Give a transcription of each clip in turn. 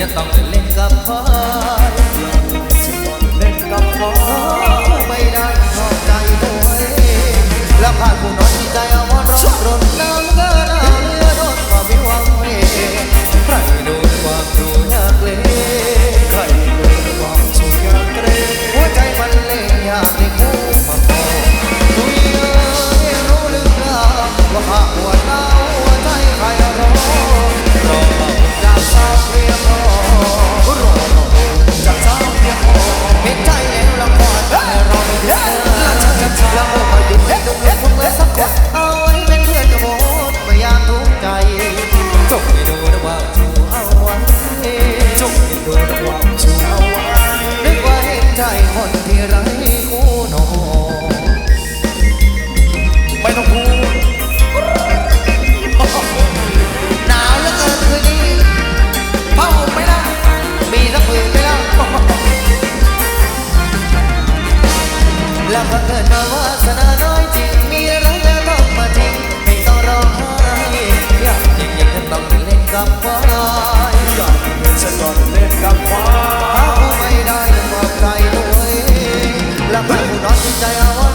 จะต้องเล่นกับพ่อเล่นกับพ่อไม่ได้พอบใจด้วยแล้วพาผู้น้อย คนที่ไรกูนอไม่ต้องพูดหนาวเหลือเกินคืนนี้เผ้าหมไม่ละมีสักผืนไม่ล้วแล้วก็เกิดมาวาสนาน้อยจริงมีรักแล้วต้องมาทิ้งไม่ต้องรอให้อยากยิ่งอยากจะต้องเล่นกับไฟอยากเป็นฉัก่อนเล่นกับ la pregunta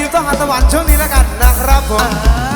ยืมต้องหัดสวรรค์ช่วงนี้แล้วกันนะครับผม